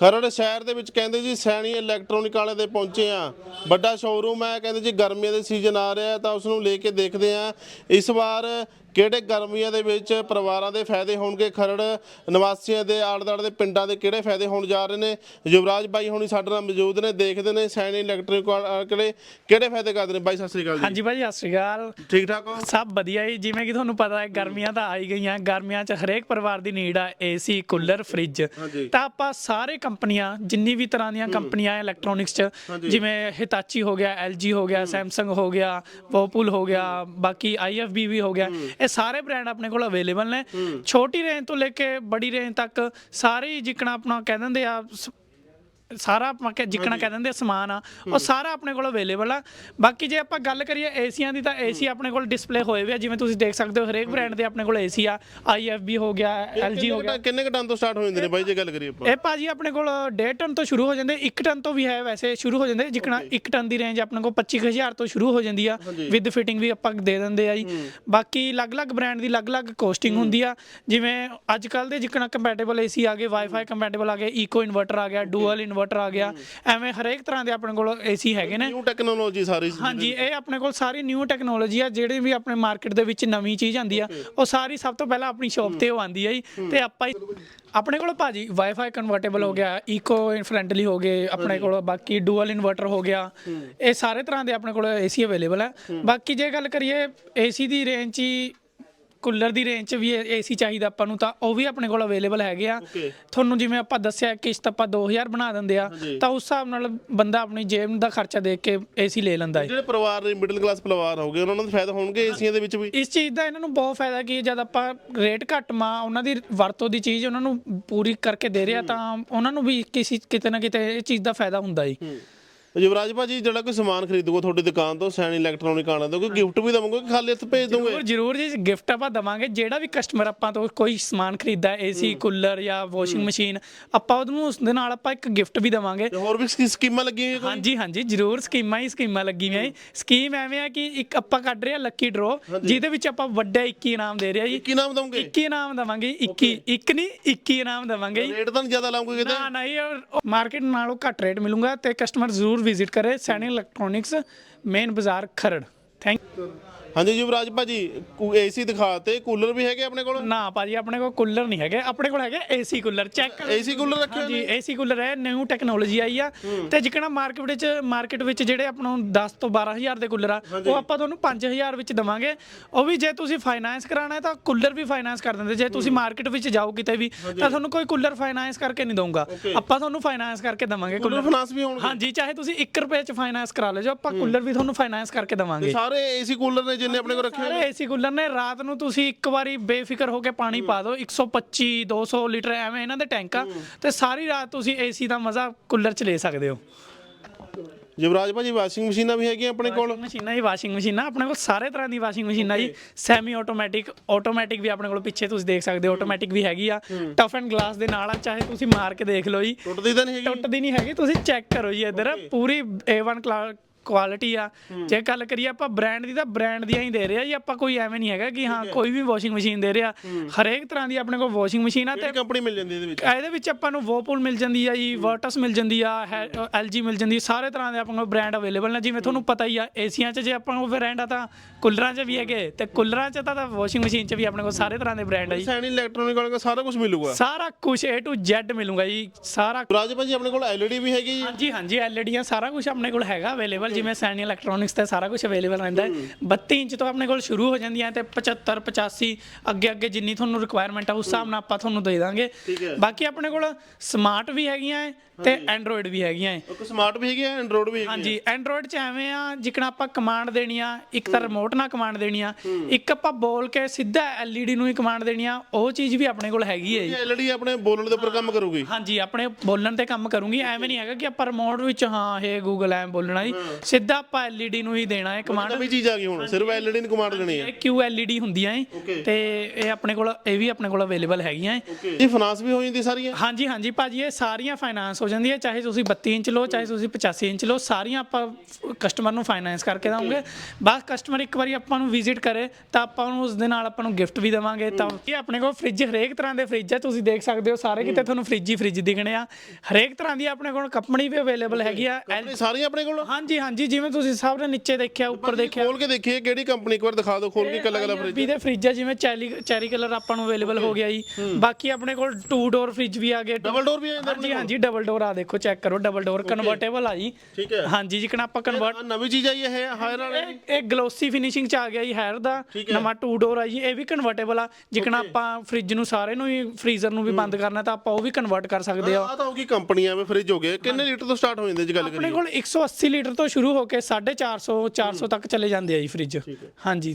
ਖਰੜ ਸ਼ਹਿਰ ਦੇ ਵਿੱਚ ਕਹਿੰਦੇ ਜੀ ਸੈਣੀ ਇਲੈਕਟ੍ਰੋਨਿਕ ਵਾਲੇ ਦੇ ਪਹੁੰਚੇ ਆ। ਵੱਡਾ ਸ਼ੋਰੂਮ ਹੈ ਕਹਿੰਦੇ ਜੀ ਗਰਮੀਆਂ ਦੇ ਸੀਜ਼ਨ ਆ ਰਿਹਾ ਤਾਂ ਉਸ ਨੂੰ ਲੈ ਕੇ ਦੇਖਦੇ ਆ। ਇਸ ਵਾਰ ਕਿਹੜੇ ਗਰਮੀਆਂ ਦੇ ਵਿੱਚ ਪਰਿਵਾਰਾਂ ਦੇ ਫਾਇਦੇ ਹੋਣਗੇ? ਖਰੜ ਨਿਵਾਸੀਆਂ ਦੇ ਆਲੇ-ਦੁਆਲੇ ਦੇ ਪਿੰਡਾਂ ਦੇ ਕਿਹੜੇ ਫਾਇਦੇ ਹੋਣ ਜਾ ਰਹੇ ਨੇ? ਯੁਵਰਾਜ ਬਾਈ ਹੁਣੀ ਸਾਡੇ ਨਾਲ ਮੌਜੂਦ ਨੇ ਦੇਖਦੇ ਨੇ ਸੈਣੀ ਇਲੈਕਟ੍ਰੋਨਿਕ ਵਾਲੇ ਕਿਹੜੇ ਫਾਇਦੇ ਕਰਦੇ ਨੇ? ਬਾਈ ਸਤਿ ਸ੍ਰੀ ਅਕਾਲ ਜੀ। ਹਾਂਜੀ ਭਾਜੀ ਸਤਿ ਸ਼੍ਰੀ ਅਕਾਲ। ਠੀਕ ਠਾਕ ਹੋ? ਸਭ ਵਧੀਆ ਜੀ। ਜਿਵੇਂ ਕਿ ਤੁਹਾਨੂੰ ਪਤਾ ਹੈ ਗਰਮੀਆਂ ਤਾਂ ਆ ਹੀ ਗਈਆਂ। ਗਰਮੀਆਂ 'ਚ ਹਰੇਕ ਪਰਿਵਾਰ ਦੀ ਨੀਡ ਆ ਏਸੀ ਕੂਲਰ ਫ੍ਰਿਜ। ਤਾਂ ਆਪਾਂ ਸਾਰੇ ਕੰਪਨੀਆਂ ਜਿੰਨੀ ਵੀ ਤਰ੍ਹਾਂ ਦੀਆਂ ਕੰਪਨੀਆਂ ਇਲੈਕਟ੍ਰੋਨਿਕਸ 'ਚ ਜਿਵੇਂ ਹਿਤਾਚੀ ਹੋ ਗਿਆ LG ਹੋ ਗਿਆ ਸੈਮਸੰਗ ਹੋ ਗਿਆ ਵੋਪੂਲ ਹੋ ਗਿਆ ਬਾਕੀ IFB ਵੀ ਹੋ ਗਿਆ। ਇਹ ਸਾਰੇ ਬ੍ਰਾਂਡ ਆਪਣੇ ਕੋਲ ਅਵੇਲੇਬਲ ਨੇ। ਛੋਟੀ ਰੇਂਜ ਤੋਂ ਲੈ ਕੇ ਬੜੀ ਰੇਂਜ ਤੱਕ ਸਾਰੇ ਹੀ ਜਿੱਕਣਾ ਆਪਣਾ ਕਹਿ ਦਿੰਦੇ ਆ ਸਾਰਾ ਆਪਾਂ ਕਿ ਜਿੱਕਣਾ ਕਹਿ ਦਿੰਦੇ ਆ ਸਮਾਨ ਆ ਉਹ ਸਾਰਾ ਆਪਣੇ ਕੋਲ ਅਵੇਲੇਬਲ ਆ। ਬਾਕੀ ਜੇ ਆਪਾਂ ਗੱਲ ਕਰੀਏ ਏਸੀਆਂ ਦੀ ਤਾਂ ਏਸੀ ਆਪਣੇ ਕੋਲ ਡਿਸਪਲੇ ਹੋਏ ਹੋਏ ਆ ਜਿਵੇਂ ਤੁਸੀਂ ਦੇਖ ਸਕਦੇ ਹੋ ਹਰੇਕ ਬ੍ਰਾਂਡ ਦੇ ਆਪਣੇ ਕੋਲ ਏਸੀ ਆ। IFB ਹੋ ਗਿਆ LG ਹੋ ਗਿਆ। ਕਿੰਨੇ ਕੁ ਟਨ ਤੋਂ ਸਟਾਰਟ ਹੋ ਜਾਂਦੇ ਨੇ ਬਾਈ ਜੇ ਗੱਲ ਕਰੀਏ ਆਪਾਂ? ਇਹ ਭਾਜੀ ਆਪਣੇ ਕੋਲ 1.5 ਟਨ ਤੋਂ ਸ਼ੁਰੂ ਹੋ ਜਾਂਦੇ 1 ਟਨ ਤੋਂ ਵੀ ਹੈ ਵੈਸੇ ਸ਼ੁਰੂ ਹੋ ਜਾਂਦੇ ਜਿਕਣਾ 1 ਟਨ ਦੀ ਰੇਂਜ ਆਪਣੇ ਕੋਲ 25000 ਤੋਂ ਸ਼ੁਰੂ ਹੋ ਜਾਂਦੀ ਆ। ਵਿਦ ਫਿਟਿੰਗ ਵੀ ਆਪਾਂ ਦੇ ਦਿੰਦੇ ਆ ਜੀ। ਬਾਕੀ ਅਲੱਗ-ਅਲੱਗ ਬ੍ਰਾਂਡ ਦੀ ਅਲੱਗ-ਅਲੱਗ ਕੋਸਟਿੰਗ ਹੁੰਦੀ ਆ। ਜਿਵੇਂ ਅੱਜ ਕੱਲ ਦੇ ਜਿਕਣਾ ਕੰਪੈਟੀਬਲ ਏਸੀ ਆ ਗਏ ਵਾਈਫਾਈ ਕੰਪੈਟੀਬਲ ਆ ਗਏ ਇਕੋ ਇਨਵਰਟਰ ਆ ਗਿਆ ਡੂਅਲ ਇਨਵਰਟਰ ਆ ਗਿਆ। ਐਵੇਂ ਹਰੇਕ ਤਰ੍ਹਾਂ ਦੇ ਆਪਣੇ ਕੋਲ ਏਸੀ ਹੈਗੇ ਨੇ। ਨਿਊ ਟੈਕਨੋਲੋਜੀ ਸਾਰੀ ਹਾਂਜੀ ਇਹ ਆਪਣੇ ਕੋਲ ਸਾਰੀ ਨਿਊ ਟੈਕਨੋਲੋਜੀ ਆ ਜਿਹੜੀ ਵੀ ਆਪਣੇ ਮਾਰਕੀਟ ਦੇ ਵਿੱਚ ਨਵੀਂ ਚੀਜ਼ ਆਂਦੀ ਆ ਉਹ ਸਾਰੀ ਸਭ ਤੋਂ ਪਹਿਲਾਂ ਆਪਣੀ ਸ਼ਾਪ ਤੇ ਉਹ ਆਂਦੀ ਆ ਜੀ। ਤੇ ਆਪਾਂ ਹੀ ਆਪਣੇ ਕੋਲ ਭਾਜੀ ਵਾਈਫਾਈ ਕਨਵਰਟੇਬਲ ਹੋ ਗਿਆ ਇਕੋ ਫ੍ਰੈਂਡਲੀ ਹੋ ਗਏ ਆਪਣੇ ਕੋਲ ਬਾਕੀ ਡੂਅਲ ਇਨਵਰਟਰ ਹੋ ਗਿਆ। ਇਹ ਸਾਰੇ ਤਰ੍ਹਾਂ ਦੇ ਆਪਣੇ ਕੋਲ ਏਸੀ ਅਵੇਲੇਬਲ ਹੈ। ਬਾਕੀ ਜੇ ਗੱਲ ਕਰੀਏ ਏਸੀ ਦੀ ਰੇਂਜ ਹੀ ਕੂਲਰ ਦੀ ਰੇਂਜ 'ਚ ਵੀ ਏਸੀ ਚਾਹੀਦਾ ਆਪਾਂ ਨੂੰ ਤਾਂ ਉਹ ਵੀ ਆਪਣੇ ਕੋਲ ਅਵੇਲੇਬਲ ਹੈਗੇ ਆ। Okay. ਤੁਹਾਨੂੰ ਜਿਵੇਂ ਆਪਾਂ ਦੱਸਿਆ ਕਿਸ਼ਤ ਆਪਾਂ 2000 ਬਣਾ ਦਿੰਦੇ ਆ ਤਾਂ ਉਸ ਹਿਸਾਬ ਨਾਲ ਬੰਦਾ ਆਪਣੀ ਜੇਬ ਦਾ ਖਰਚਾ ਦੇਖ ਕੇ ਏਸੀ ਲੈ ਲੈਂਦਾ ਹੈ ਜਿਹੜੇ ਪਰਿਵਾਰ ਨੇ ਮਿਡਲ ਕਲਾਸ ਪਰਿਵਾਰ ਹੋਗੇ ਉਹਨਾਂ ਨੂੰ ਫਾਇਦਾ ਹੋਣਗੇ ਏਸੀਆਂ ਦੇ ਵਿੱਚ ਵੀ? ਇਸ ਚੀਜ਼ ਦਾ ਇਹਨਾਂ ਨੂੰ ਬਹੁਤ ਫਾਇਦਾ ਕੀ ਹੈ, ਜਦ ਆਪਾਂ ਰੇਟ ਘੱਟ ਮਾ ਉਹਨਾਂ ਦੀ ਵਰਤੋਂ ਦੀ ਚੀਜ਼ ਉਹਨਾਂ ਨੂੰ ਪੂਰੀ ਕਰਕੇ ਦੇ ਰਿਹਾ ਤਾਂ ਉਹਨਾਂ ਨੂੰ ਵੀ ਕਿਸੇ ਕਿਤੇ ਨਾ ਕਿਤੇ ਇਹ ਚੀਜ਼ ਦਾ ਫਾਇਦਾ ਹੁੰਦਾ ਜੀ ਯੁਵਰਾਜ ਭਾਜੀ ਜਿਹੜਾ ਕੋਈ ਸਮਾਨ ਖਰੀਦੂਗਾ ਤੁਹਾਡੀ ਦੁਕਾਨ ਤੋਂ ਸੈਨ ਇਲੈਕਟ੍ਰੋਨਿਕ ਆਣਾ ਤਾਂ ਕੋਈ ਗਿਫਟ ਵੀ ਦਵੋਗੇ ਕਿ ਖਾਲੀ ਹੱਥ ਭੇਜ ਦੋਗੇ ਜ਼ਰੂਰ ਜ਼ਰੂਰ ਜੀ ਗਿਫਟ ਆਪਾਂ ਦਵਾਂਗੇ। ਜਿਹੜਾ ਵੀ ਕਸਟਮਰ ਆਪਾਂ ਤੋਂ ਕੋਈ ਸਮਾਨ ਖਰੀਦਦਾ ਏਸੀ ਕੂਲਰ ਜਾਂ ਵਾਸ਼ਿੰਗ ਮਸ਼ੀਨ ਆਪਾਂ ਉਹਨੂੰ ਉਸ ਦੇ ਨਾਲ ਆਪਾਂ ਇੱਕ ਗਿਫਟ ਵੀ ਦਵਾਂਗੇ। ਤੇ ਹੋਰ ਵੀ ਸਕੀ- ਸਕੀਮਾਂ ਲੱਗੀਆਂ ਹੋਈਆਂ ਕੋਈ? ਹਾਂਜੀ ਹਾਂਜੀ ਜ਼ਰੂਰ ਸਕੀਮਾਂ ਹੀ ਸਕੀਮਾਂ ਲੱਗੀਆਂ ਜੀ। ਸਕੀਮ ਐਵੇਂ ਆ ਕਿ ਇੱਕ ਆਪਾਂ ਕੱਢ ਰਹੇ ਆ ਲੱਕੀ ਡਰੋ ਜਿਹਦੇ ਵਿੱਚ ਆਪਾਂ ਵੱਡਾ 21 ਇਨਾਮ ਦੇ ਰਹੇ ਆ ਜੀ। ਕੀ ਨਾਮ ਦਵੋਗੇ? 21 ਇਨਾਮ ਦਵਾਂਗੇ 21 ਇੱਕ। ਨਹੀਂ 21 ਇਨਾਮ ਦਵਾਂਗੇ ਜੀ। ਰੇਟ ਤਾਂ ਜ਼ਿਆਦਾ ਲਾਉਂਗੇ ਕਿਤੇ? ਨਾ ਨਹੀਂ ਮਾਰਕੀਟ ਨਾਲੋਂ ਘੱਟ ਰੇਟ ਮਿਲੂਗਾ ਤੇ ਕਸਟਮਰ ਜ਼ਰੂਰ ਵਿਜ਼ਿਟ ਕਰੇ ਸੈਣੀ ਇਲੈਕਟ੍ਰੋਨਿਕਸ ਮੇਨ ਬਾਜ਼ਾਰ ਖਰੜ। ਥੈਂਕ ਹਾਂਜੀ ਯੁਵਰਾਜ ਭਾਜੀ ਏਸੀ ਦਿਖਾਤੇ ਕੂਲਰ ਵੀ ਹੈਗੇ ਆਪਣੇ ਕੋਲ? ਨਾ ਭਾਜੀ ਆਪਣੇ ਕੋਲ ਕੂਲਰ ਨਹੀਂ ਹੈਗੇ। ਆਪਣੇ ਕੋਲ ਹੈਗੇ AC cooler check AC cooler ਰੱਖੇ ਹੋਏ ਹਾਂਜੀ ਏਸੀ ਕੂਲਰ ਹੈ ਨਿਊ ਟੈਕਨੋਲੋਜੀ ਆਈ ਆ। ਤੇ ਜਿਕਣਾ ਮਾਰਕੀਟ ਵਿੱਚ ਮਾਰਕੀਟ ਵਿੱਚ ਜਿਹੜੇ ਆਪਾਂ ਨੂੰ 10 ਤੋਂ 12000 ਦੇ ਕੂਲਰ ਆ ਉਹ ਆਪਾਂ ਤੁਹਾਨੂੰ 5000 ਵਿੱਚ ਦਵਾਂਗੇ। ਉਹ ਵੀ ਜੇ ਤੁਸੀਂ ਫਾਈਨਾਂਸ ਕਰਾਣਾ ਹੈ ਤਾਂ ਕੂਲਰ ਵੀ ਫਾਈਨਾਂਸ ਕਰ ਦਿੰਦੇ। ਜੇ ਤੁਸੀਂ ਮਾਰਕੀਟ ਵਿੱਚ ਜਾਓ ਕਿਤੇ ਵੀ ਤਾਂ ਤੁਹਾਨੂੰ ਕੋਈ ਕੂਲਰ ਫਾਈਨਾਂਸ ਕਰਕੇ ਨਹੀਂ ਦਊਗਾ। ਆਪਾਂ ਤੁਹਾਨੂੰ ਫਾਈਨਾਂਸ ਕਰਕੇ ਦਵਾਂਗੇ ਕੂਲਰ ਫਾਈਨਾਂਸ ਵੀ ਹੋਣਗੇ? ਹਾਂਜੀ ਚਾਹੇ ਤੁਸੀਂ 1 ਰੁਪਏ ਚ ਫਾਈਨਾਂਸ ਕਰਾ ਲਓ ਜੋ ਆਪਾਂ ਕੂਲਰ ਵੀ ਤੁਹਾਨੂੰ ਫਾਈਨਾਂਸ ਕਰਕੇ ਦਵਾਂਗੇ। ਸਾਰੇ ਏਸੀ ਕੂਲਰ ਨੇ ਜਿੰਨੇ ਆਪਣੇ ਕੋਲ ਰੱਖੇ ਹੋਏ ਸਾਰੇ ਏਸੀ ਕੂਲਰ ਨੇ ਰਾਤ ਨੂੰ ਤੁਸੀਂ ਇੱਕ ਵਾਰੀ ਬੇਫਿਕਰ ਹੋ ਕੇ ਪਾਣੀ ਪਾ ਦਿਓ 125 200 ਲੀਟਰ ਐਵੇਂ ਇਹਨਾਂ ਦੇ ਟੈਂਕ ਆ ਤੇ ਸਾਰੀ ਰਾਤ ਤੁਸੀਂ ਏਸੀ ਦਾ ਮਜ਼ਾ ਕੂਲਰ 'ਚ ਲੈ ਸਕਦੇ ਹੋ। ਯੁਵਰਾਜ ਭਾਜੀ ਵਾਸ਼ਿੰਗ ਮਸ਼ੀਨਾਂ ਵੀ ਹੈਗੀਆਂ ਆਪਣੇ ਕੋਲ? ਮਸ਼ੀਨਾਂ ਹੀ ਵਾਸ਼ਿੰਗ ਮਸ਼ੀਨਾਂ ਆਪਣੇ ਕੋਲ ਸਾਰੇ ਤਰ੍ਹਾਂ ਦੀ ਵਾਸ਼ਿੰਗ ਮਸ਼ੀਨਾਂ ਜੀ ਸੈਮੀ ਆਟੋਮੈਟਿਕ ਆਟੋਮੈਟਿਕ ਵੀ ਆਪਣੇ ਕੋਲ ਪਿੱਛੇ ਤੁਸੀਂ ਦੇਖ ਸਕਦੇ ਹੋ ਆਟੋਮੈਟਿਕ ਵੀ ਹੈਗੀ ਆ। ਟਫ ਐਂਡ ਗਲਾਸ ਦੇ ਨਾਲ ਆ ਚਾਹੇ ਤੁਸੀਂ ਮਾਰ ਕੇ ਦੇਖ ਲਓ ਜੀ। ਟੁੱਟਦੀ ਤਾਂ ਨਹੀਂ ਹੈਗੀ? ਟੁੱਟਦੀ ਨਹੀਂ ਹੈਗੀ ਤੁਸੀਂ ਚੈੱਕ ਕਰੋ ਜੀ ਇੱਧਰ। ਪੂਰੀ A1 ਕੁਆਲਿਟੀ ਆ। ਜੇ ਗੱਲ ਕਰੀਏ ਆਪਾਂ ਬ੍ਰਾਂਡ ਦੀ ਤਾਂ ਬ੍ਰਾਂਡ ਦੀਆਂ ਹੀ ਦੇ ਰਹੇ ਆ ਜੀ। ਆਪਾਂ ਕੋਈ ਐਵੇਂ ਨਹੀਂ ਹੈਗਾ ਕਿ ਹਾਂ ਕੋਈ ਵੀ ਵਾਸ਼ਿੰਗ ਮਸ਼ੀਨ ਦੇ ਰਿਹਾ ਹਰੇਕ ਤਰ੍ਹਾਂ ਦੀ ਆਪਣੇ ਕੋਲ ਵਾਸ਼ਿੰਗ ਮਸ਼ੀਨ ਆ ਤੇ ਕੰਪਨੀ ਮਿਲ ਜਾਂਦੀ ਇਹਦੇ ਵਿੱਚ? ਇਹਦੇ ਵਿੱਚ ਆਪਾਂ ਨੂੰ ਵੋਪੂਲ ਮਿਲ ਜਾਂਦੀ ਆ ਜੀ ਵਰਟਸ ਮਿਲ ਜਾਂਦੀ ਆ ਐਲਜੀ ਮਿਲ ਜਾਂਦੀ ਸਾਰੇ ਤਰ੍ਹਾਂ ਦੇ ਆਪਾਂ ਕੋਲ ਬ੍ਰਾਂਡ ਅਵੇਲੇਬਲ ਨੇ। ਜਿਵੇਂ ਤੁਹਾਨੂੰ ਪਤਾ ਹੀ ਆ ਏਸੀਆਂ 'ਚ ਜੇ ਆਪਾਂ ਕੋਲ ਬ੍ਰਾਂਡ ਆ ਤਾਂ ਕੂਲਰਾਂ 'ਚ ਵੀ ਹੈਗੇ ਤੇ ਕੂਲਰਾਂ 'ਚ ਤਾਂ ਵਾਸ਼ਿੰਗ ਮਸ਼ੀਨ 'ਚ ਵੀ ਆਪਣੇ ਕੋਲ ਸਾਰੇ ਤਰ੍ਹਾਂ ਦੇ ਬ੍ਰਾਂਡ ਆ ਜੀ। ਸੈਨ ਇਲੈਕਟ੍ਰੋਨਿਕ ਵਾਲੇ ਸਾਰਾ ਕੁਝ ਮਿਲੂਗਾ। ਸਾਰਾ ਕੁਝ A to Z ਮਿਲੂਗਾ ਜੀ ਸਾਰਾ ਯੁਵਰਾਜ ਭਾਜੀ ਆਪਣੇ ਕੋਲ ਐਲਈਡੀ ਵੀ ਹੈਗੀ ਜੀ। ਹਾਂਜੀ ਹਾਂਜੀ ਐਲਈਡੀਆਂ ਸਾਰਾ ਕੁਝ ਆਪਣੇ ਕੋਲ ਹੈਗਾ ਅਵੇਲੇਬਲ ਜਿਵੇਂ ਸੈਨੀ ਇਲੈਕਟ੍ਰੋਨਿਕਸ ਤੇ ਸਾਰਾ ਕੁਝ ਅਵੇਲੇਬਲ ਰਹਿੰਦਾ ਹੈ। 32 ਇੰਚ ਤੋਂ ਆਪਣੇ ਕੋਲ ਸ਼ੁਰੂ ਹੋ ਜਾਂਦੀਆਂ ਤੇ 75 85 ਅੱਗੇ ਅੱਗੇ ਜਿੰਨੀ ਤੁਹਾਨੂੰ ਰਿਕੁਆਇਰਮੈਂਟ ਆ ਉਸ ਹਿਸਾਬ ਨਾਲ ਆਪਾਂ ਤੁਹਾਨੂੰ ਦੇ ਦਾਂਗੇ। ਬਾਕੀ ਆਪਣੇ ਕੋਲ ਸਮਾਰਟ ਵੀ ਹੈਗੀਆਂ ਹੈ ਤੇ ਐਂਡਰੋਇਡ ਵੀ ਹੈਗੀਆਂ ਹੈ। ਇੱਕ ਸਮਾਰਟ ਵੀ ਹੈਗੀ ਹੈ ਐਂਡਰੋਇਡ ਵੀ ਹੈਗੀ ਹਾਂਜੀ ਐਂਡਰੋਇਡ 'ਚ ਐਵੇਂ ਆ ਜਿਕਣਾ ਆਪਾਂ ਕਮਾਂਡ ਦੇਣੀ ਆ ਇੱਕ ਤਾਂ ਰਿਮੋਟ ਨਾਲ ਕਮਾਂਡ ਦੇਣੀ ਆ ਇੱਕ ਆਪਾਂ ਬੋਲ ਕੇ ਸਿੱਧਾ ਐਲਈਡੀ ਨੂੰ ਹੀ ਕਮਾਂਡ ਦੇਣੀ ਆ ਉਹ ਚੀਜ਼ ਵੀ ਆਪਣੇ ਕੋਲ ਹੈਗੀ ਹੈ ਜੀ। ਐਲਈਡੀ ਆਪਣੇ ਬੋਲਣ ਦੇ ਉੱਪਰ ਕੰਮ ਕਰੂਗੀ? ਹਾਂਜੀ ਆਪਣੇ ਬੋਲਣ ਤੇ ਕੰਮ ਕਰੂੰਗੀ। ਐਵੇਂ ਨਹੀਂ ਹੈਗਾ ਕਿ ਆਪਾਂ ਰਿਮੋਟ ਵਿੱਚ ਹਾਂ ਹੇ ਗੂਗਲ ਐਮ ਬੋਲਣਾ ਜੀ। ਸਿੱਧਾ ਆਪਾਂ ਐਲਈਡੀ ਨੂੰ ਹੀ ਦੇਣਾ ਹੈ ਕਮਾਂਡ ਨਵੀਂ ਚੀਜ਼ ਆ ਗਈ ਹੁਣ ਸਿਰਫ ਐਲਈਡੀ ਨੂੰ ਕਮਾਂਡ ਦੇਣੀ ਹੈ। ਕਿਊ ਐਲਈਡੀ ਹੁੰਦੀਆਂ Okay. ਤੇ ਇਹ ਆਪਣੇ ਕੋਲ ਇਹ ਵੀ ਆਪਣੇ ਕੋਲ ਅਵੇਲੇਬਲ ਹੈਗੀਆਂ ਇਹ ਫਾਈਨਾਂਸ ਵੀ ਹੋ ਜਾਂਦੀ ਸਾਰੀਆਂ? ਹਾਂਜੀ ਹਾਂਜੀ ਭਾਜੀ ਇਹ ਸਾਰੀਆਂ ਫਾਈਨਾਂਸ ਹੋ ਜਾਂਦੀਆਂ ਚਾਹੇ ਤੁਸੀਂ 32 ਇੰਚ ਲਓ ਚਾਹੇ ਤੁਸੀਂ 85 ਇੰਚ ਲਓ ਸਾਰੀਆਂ ਆਪਾਂ ਕਸਟਮਰ ਨੂੰ ਫਾਈਨਾਂਸ ਕਰਕੇ ਦਵਾਂਗੇ। ਬਸ ਕਸਟਮਰ ਇੱਕ ਵਾਰੀ ਆਪਾਂ ਨੂੰ ਵਿਜ਼ਿਟ ਕਰੇ ਤਾਂ ਆਪਾਂ ਨੂੰ ਉਸ ਦੇ ਨਾਲ ਆਪਾਂ ਨੂੰ ਗਿਫਟ ਵੀ ਦੇਵਾਂਗੇ। ਤਾਂ ਇਹ ਆਪਣੇ ਕੋਲ ਫ੍ਰਿਜ ਹਰੇਕ ਤਰ੍ਹਾਂ ਦੇ ਫ੍ਰਿਜ ਆ ਤੁਸੀਂ ਦੇਖ ਸਕਦੇ ਹੋ ਸਾਰੇ ਕਿਤੇ ਤੁਹਾਨੂੰ ਫ੍ਰਿਜ ਹੀ ਫ੍ਰਿਜ ਦਿਖਣੇ ਆ। ਹਰੇਕ ਤਰ੍ਹਾਂ ਦੀ ਆਪਣੇ ਕੋਲ ਕੰਪਨੀ ਵੀ ਅਵੇਲੇਬਲ ਹੈਗੀ ਆ ਸਾਰੀਆਂ ਆਪਣੇ ਕੋਲ? ਹਾਂਜੀ ਹਾਂਜੀ ਜਿਵੇਂ ਤੁਸੀਂ ਸਭ ਨੇ ਨੀਚੇ ਦੇਖਿਆ ਉੱਪਰ ਦੇਖਿਆ। ਖੋਲ ਕੇ ਦੇਖੀਏ ਕਿਹੜੀ ਕੰਪਨੀ ਇੱਕ ਵਾਰ ਦਿਖਾ ਦਿਓ ਖੋਲ ਕੇ ਕੱਲਾ ਕੱਲਾ ਫ੍ਰਿਜ ਵੀ ਦੇ ਫ੍ਰਿਜ ਆ ਜਿਵੇਂ ਚੈਰੀ ਚੈਰੀ ਕਲਰ ਆਪਾਂ ਨੂੰ ਅਵੇਲੇਬਲ ਹੋ ਗਿਆ ਜੀ। ਬਾਕੀ ਆਪਣੇ ਕੋਲ 2 ਡੋਰ ਫ੍ਰਿਜ ਵੀ ਆ ਗਏ ਡਬਲ ਡੋਰ ਵੀ ਆ ਜਾਂਦਾ ਹਾਂਜੀ ਹਾਂਜੀ ਡਬਲ ਡੋਰ ਆ ਦੇਖੋ ਚੈੱਕ ਕਰੋ ਡਬਲ ਡੋਰ ਕਨਵਰਟੇਬਲ ਆ ਜੀ। ਠੀਕ ਹੈ। ਹਾਂਜੀ ਜਿਕਣਾ ਆਪਾਂ ਕਨਵਰਟ ਨਵੀਂ ਚੀਜ਼ ਆਈ ਹੈ ਹਾਇਰ ਵਾਲੇ। ਇਹ ਇਹ ਗਲੋਸੀ ਫਿਨਿਸ਼ਿੰਗ ਚ ਆ ਗਿਆ ਜੀ ਹੈਰ ਦਾ ਨਵਾਂ 2 ਡੋਰ ਆ ਜੀ ਇਹ ਵੀ ਕਨਵਰਟੇਬਲ ਆ। ਜਿਕਣਾ ਆਪਾਂ ਫ੍ਰਿਜ ਨੂੰ ਸਾਰੇ ਨੂੰ ਹੀ ਫ੍ਰੀਜ਼ਰ ਨੂੰ ਵੀ ਬੰਦ ਕਰਨਾ ਤਾਂ ਆਪਾਂ ਉਹ ਵੀ ਕਨਵਰਟ ਕਰ ਸਕਦੇ ਆ। ਆ ਤਾਂ ਹੋਗੀ ਕੰਪਨੀਆਂ ਵਿੱਚ ਫ੍ਰਿਜ ਹੋ ਗਏ। ਕਿੰਨੇ ਲੀਟਰ ਤੋਂ ਸਟਾਰਟ ਹੋ ਜਾਂਦੇ ਜੀ ਗੱਲ ਆਪਣੇ ਕਰੀਏ? ਕੋਲ 180 ਲੀਟਰ ਤੋਂ ਸ਼ੁਰੂ ਹੋ ਕੇ 450 400 ਤੱਕ ਚਲੇ ਜਾਂਦੇ ਆ ਜੀ ਫ੍ਰਿਜ ਹਾਂਜੀ।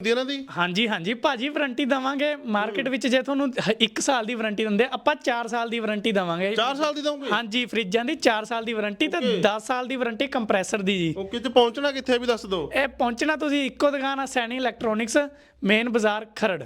ਦੀ ਇਹਨਾਂ ਦੀ ਹਾਂਜੀ ਹਾਂਜੀ। ਭਾਜੀ ਵਾਰੰਟੀ ਦਵਾਂਗੇ। ਮਾਰਕੀਟ ਵਿੱਚ ਜੇ ਤੁਹਾਨੂੰ 1 ਸਾਲ ਦੀ ਵਾਰੰਟੀ ਦਿੰਦੇ ਆਪਾਂ 4 ਸਾਲ ਦੀ ਵਾਰੰਟੀ ਦਵਾਂਗੇ। 4 ਸਾਲ ਦੀ ਦਊਂਗੇ ਹਾਂਜੀ ਫ੍ਰਿਜਾਂ ਦੀ 4 ਸਾਲ ਦੀ ਵਾਰੰਟੀ ਤੇ 10 ਸਾਲ ਦੀ ਵਾਰੰਟੀ ਕੰਪਰੈਸਰ ਦੀ ਜੀ। ਓਕੇ ਤੇ ਪਹੁੰਚਣਾ ਕਿੱਥੇ ਵੀ ਦੱਸ ਦਿਓ। ਇਹ ਪਹੁੰਚਣਾ ਤੁਸੀਂ ਇੱਕੋ ਦੁਕਾਨ ਆ ਸੈਣੀ ਇਲੈਕਟ੍ਰੋਨਿਕਸ ਮੇਨ ਬਾਜ਼ਾਰ ਖਰੜ।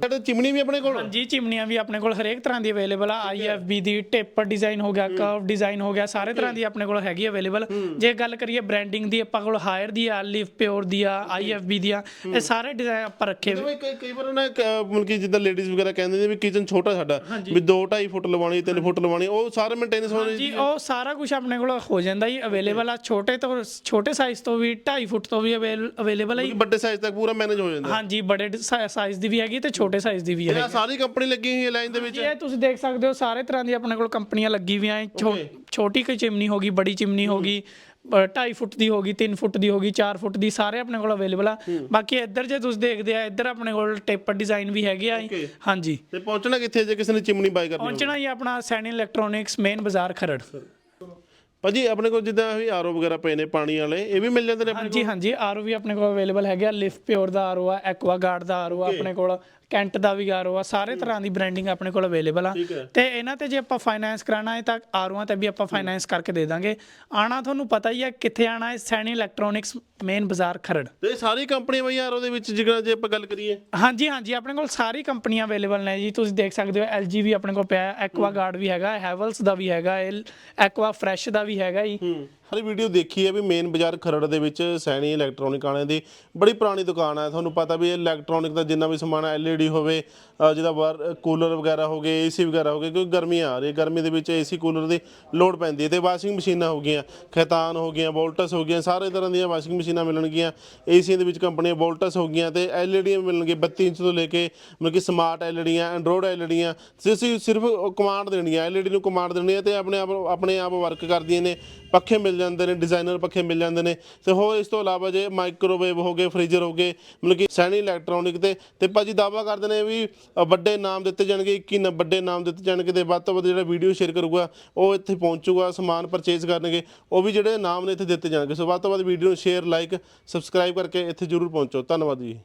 ਸਾਡੇ ਚਿਮਨੀ ਵੀ ਆਪਣੇ ਕੋਲ? ਹਾਂਜੀ ਚਿਮਨੀਆਂ ਵੀ ਆਪਣੇ ਕੋਲ ਹਰੇਕ ਤਰ੍ਹਾਂ ਦੀ ਅਵੇਲੇਬਲ ਆ। ਆਈਐਫਬੀ ਦੀ ਟੇਪਰ ਡਿਜ਼ਾਈਨ ਹੋ ਗਿਆ ਕਰਵ ਡਿਜ਼ਾਈਨ ਹੋ ਗਿਆ ਸਾਰੇ ਤਰ੍ਹਾਂ ਦੀ ਆਪਣੇ ਕੋਲ ਹੈਗੀ ਅਵੇਲੇਬਲ ਜੇ ਗੱਲ ਕਰੀਏ ਬ੍ਰਾਂਡਿੰਗ ਦੀ ਆਪਾਂ ਕੋਲ ਹਾਇਰ ਦੀ ਆ ਲਿਵ ਪਿਓਰ ਦੀ ਆ ਆਈਐਫਬੀ ਦੀ ਆ ਇਹ ਸਾਰੇ ਡਿਜ਼ਾਈਨ ਆਪਾਂ ਰੱਖੇ ਹੋਏ। ਕਈ ਕਈ ਵਾਰ ਨਾ ਮਤਲਬ ਕਿ ਜਿੱਦਾਂ ਲੇਡੀਜ਼ ਵਗੈਰਾ ਕਹਿੰਦੇ ਨੇ ਵੀ ਕਿਚਨ ਛੋਟਾ ਸਾਡਾ ਵੀ 2 2.5 ਫੁੱਟ ਲਵਾਉਣੀ 3 ਫੁੱਟ ਲਵਾਉਣੀ ਉਹ ਸਾਰੇ ਮੇਨਟੇਨੈਂਸ ਹੋਣੀ ਜੀ। ਉਹ ਸਾਰਾ ਕੁਝ ਆਪਣੇ ਕੋਲ ਹੋ ਜਾਂਦਾ ਜੀ ਅਵੇਲੇਬਲ ਆ। ਛੋਟੇ ਤੋਂ ਛੋਟੇ ਸਾਈਜ਼ ਤੋਂ ਵੀ 2.5 ਫੁੱਟ ਤੋਂ ਵੀ ਅਵੇਲੇਬਲ ਹੈ। ਵੱਡੇ ਸਾਈਜ਼ ਤੱਕ ਪੂਰਾ ਮੈਨੇਜ ਹੋ ਜਾਂਦਾ। ਹਾਂਜੀ ਬੜੇ ਸਾਈਜ਼ ਦੀ ਵੀ ਹੈਗੀ ਤੇ ਛੋਟੇ ਸਾਈਜ਼ ਦੀ ਵੀ ਹੈ ਇਹ ਸਾਰੀ ਕੰਪਨੀ ਲੱਗੀ ਹੋਈ ਹੈ ਲਾਈਨ ਦੇ ਵਿੱਚ? ਇਹ ਤੁਸੀਂ ਦੇਖ ਸਕਦੇ ਹੋ ਸਾਰੇ ਤਰ੍ਹਾਂ ਦੀ ਆਪਣੇ ਕੋਲ ਕੰਪਨੀਆਂ ਲੱਗੀ ਹੋਈਆਂ ਛੋ- ਛੋਟੀ ਕੋਈ ਚਿਮਨੀ ਹੋਗੀ ਬੜੀ ਚਿਮਨੀ ਹੋਗੀ 2.5 ਫੁੱਟ ਦੀ ਹੋਗੀ 3 ਫੁੱਟ ਦੀ ਹੋਗੀ 4 ਫੁੱਟ ਦੀ ਸਾਰੇ ਆਪਣੇ ਕੋਲ ਅਵੇਲੇਬਲ ਆ। ਬਾਕੀ ਇੱਧਰ ਜੇ ਤੁਸੀਂ ਦੇਖਦੇ ਆ ਇੱਧਰ ਆਪਣੇ ਕੋਲ ਟੇਪਰ ਡਿਜ਼ਾਈਨ ਵੀ ਹੈਗੇ ਆ। ਹਾਂਜੀ। ਤੇ ਪਹੁੰਚਣਾ ਕਿੱਥੇ ਹੈ ਜੇ ਕਿਸੇ ਨੇ ਚਿਮਨੀ ਬਾਈ ਕਰਨੀ ਪਹੁੰਚਣਾ ਹੀ ਆਪਣਾ ਸੈਣੀ ਇਲੈਕਟ੍ਰੋਨਿਕਸ ਮੇਨ ਬਾਜ਼ਾਰ ਖਰੜ। ਭਾਜੀ ਆਪਣੇ ਕੋਲ ਜਿੱਦਾਂ ਵੀ ਆਰਓ ਵਗੈਰਾ ਪਏ ਨੇ ਪਾਣੀ ਵਾਲੇ ਇਹ ਵੀ ਮਿਲ ਜਾਂਦੇ ਨੇ ਆਪਣੇ ਹਾਂਜੀ ਹਾਂਜੀ ਆਰਓ ਵੀ ਆਪਣੇ ਕੋਲ ਅਵੇਲੇਬਲ ਹੈਗੇ ਆ। ਲਿਫ ਪਿਓਰ ਦਾ ਆਰਓ ਆ ਐਕਵਾ ਗਾਰਡ ਦਾ ਆਰਓ ਆ ਆਪਣੇ ਕੋਲ। ਕੈਂਟ ਦਾ ਵੀ ਆਰਓ ਆ ਸਾਰੇ ਤਰ੍ਹਾਂ ਦੀ ਬ੍ਰਾਂਡਿੰਗ ਆਪਣੇ ਕੋਲ ਅਵੇਲੇਬਲ ਆ। ਤੇ ਇਹਨਾਂ ਤੇ ਜੇ ਆਪਾਂ ਫਾਈਨਾਂਸ ਕਰਾਣਾ ਹੈ ਤਾਂ ਆਰਓਆਂ ਤੇ ਵੀ ਆਪਾਂ ਫਾਈਨਾਂਸ ਕਰਕੇ ਦੇ ਦਾਂਗੇ। ਆਣਾ ਤੁਹਾਨੂੰ ਪਤਾ ਹੀ ਹੈ ਕਿੱਥੇ ਆਣਾ ਹੈ ਸੈਣੀ ਇਲੈਕਟ੍ਰੋਨਿਕਸ ਮੇਨ ਬਾਜ਼ਾਰ ਖਰੜ। ਤੇ ਸਾਰੀ ਕੰਪਨੀਆਂ ਬਈ ਆਰਓ ਦੇ ਵਿੱਚ ਜਿਹੜਾ ਜੇ ਆਪਾਂ ਗੱਲ ਕਰੀਏ? ਹਾਂਜੀ ਹਾਂਜੀ ਆਪਣੇ ਕੋਲ ਸਾਰੀ ਕੰਪਨੀਆਂ ਅਵੇਲੇਬਲ ਨੇ ਜੀ। ਤੁਸੀਂ ਦੇਖ ਸਕਦੇ ਹੋ LG ਵੀ ਆਪਣੇ ਕੋਲ ਪਿਆ ਹੈ ਐਕਵਾ ਗਾਰਡ ਵੀ ਹੈਗਾ ਹੈਵਲਸ ਦਾ ਵੀ ਹੈਗਾ ਐਕਵਾ ਫਰੈਸ਼ ਦਾ ਵੀ ਹੈਗਾ ਜੀ। ਹੂੰ ਵੀਡੀਓ ਦੇਖੀ ਹੈ ਵੀ ਮੇਨ ਬਾਜ਼ਾਰ ਖਰੜ ਦੇ ਵਿੱਚ ਸੈਣੀ ਇਲੈਕਟ੍ਰੋਨਿਕ ਵਾਲਿਆਂ ਦੀ। ਬੜੀ ਪੁਰਾਣੀ ਦੁਕਾਨ ਹੈ। ਤੁਹਾਨੂੰ ਪਤਾ ਵੀ ਇਲੈਕਟ੍ਰੋਨਿਕ ਦਾ ਜਿੰਨਾ ਵੀ ਸਮਾਨ ਐਲਈਡੀ ਹੋਵੇ ਅ, ਜਿਹਦਾ ਬਾਹਰ ਕੂਲਰ ਵਗੈਰਾ ਹੋ ਗਏ ਏਸੀ ਵਗੈਰਾ ਹੋ ਗਏ ਕਿਉਂਕਿ ਗਰਮੀ ਆ ਰਹੀ ਹੈ। ਗਰਮੀ ਦੇ ਵਿੱਚ ਏਸੀ ਕੂਲਰ ਦੀ ਲੋੜ ਪੈਂਦੀ ਹੈ ਤੇ ਵਾਸ਼ਿੰਗ ਮਸ਼ੀਨਾਂ ਹੋ ਗਈਆਂ ਖੈਤਾਨ ਹੋ ਗਈਆਂ ਵੋਲਟਸ ਹੋ ਗਈਆਂ ਸਾਰੇ ਤਰ੍ਹਾਂ ਦੀਆਂ ਵਾਸ਼ਿੰਗ ਮਸ਼ੀਨਾਂ ਮਿਲਣਗੀਆਂ। ਏਸੀਆਂ ਦੇ ਵਿੱਚ ਕੰਪਨੀਆਂ ਵੋਲਟਸ ਹੋ ਗਈਆਂ ਤੇ ਐਲਈਡੀਆਂ ਮਿਲਣਗੀਆਂ 32 ਇੰਚ ਤੋਂ ਲੈ ਕੇ ਮਤਲਬ ਕਿ ਸਮਾਰਟ ਐਲਈਡੀਆਂ ਐਂਡਰੋਇਡ ਐਲਈਡੀਆਂ ਤੁਸੀਂ ਸਿਰਫ ਕਮਾਂਡ ਦੇਣੀ ਹੈ ਐਲਈਡੀ ਨੂੰ ਕਮਾਂਡ ਦੇਣੀ ਹੈ ਤੇ ਆਪਣੇ ਆਪ ਆਪਣੇ ਆਪ ਵਰਕ ਕਰਦੀਆਂ ਨੇ। ਪੱਖੇ ਮਿਲ ਜਾਂਦੇ ਨੇ ਡਿਜ਼ਾਈਨਰ ਪੱਖੇ ਮਿਲ ਜਾਂਦੇ ਨੇ। ਤੇ ਹੋਰ ਇਸ ਤੋਂ ਇਲਾਵਾ ਜੇ ਮਾਈਕ੍ਰੋਵੇਵ ਹੋ ਗਏ ਫ੍ਰੀਜ਼ਰ ਹੋ ਗਏ, ਮਤਲਬ ਕਿ ਸੈਣੀ ਇਲੈਕਟ੍ਰੋਨਿਕ ਤੇ ਤੇ ਭਾਜੀ ਦਾਵਾ ਕਰਦੇ ਨੇ ਵੀ ਵੱਡੇ ਨਾਮ ਦਿੱਤੇ ਜਾਣਗੇ 21 ਨ- ਵੱਡੇ ਨਾਮ ਦਿੱਤੇ ਜਾਣਗੇ ਤੇ ਵੱਧ ਤੋਂ ਵੱਧ ਜਿਹੜਾ ਵੀਡੀਓ ਸ਼ੇਅਰ ਕਰੂਗਾ, ਉਹ ਇੱਥੇ ਪਹੁੰਚੂਗਾ, ਸਮਾਨ ਪਰਚੇਸ ਕਰਨਗੇ, ਉਹ ਵੀ ਜਿਹੜੇ ਨਾਮ ਨੇ ਇੱਥੇ ਦਿੱਤੇ ਜਾਣਗੇ। ਸੋ ਵੱਧ ਤੋਂ ਵੱਧ ਵੀਡੀਓ ਨੂੰ ਸ਼ੇਅਰ ਲਾਈਕ ਸਬਸਕ੍ਰਾਈਬ ਕਰਕੇ ਇੱਥੇ ਜਰੂਰ ਪਹੁੰਚੋ। ਧੰਨਵਾਦ ਜੀ।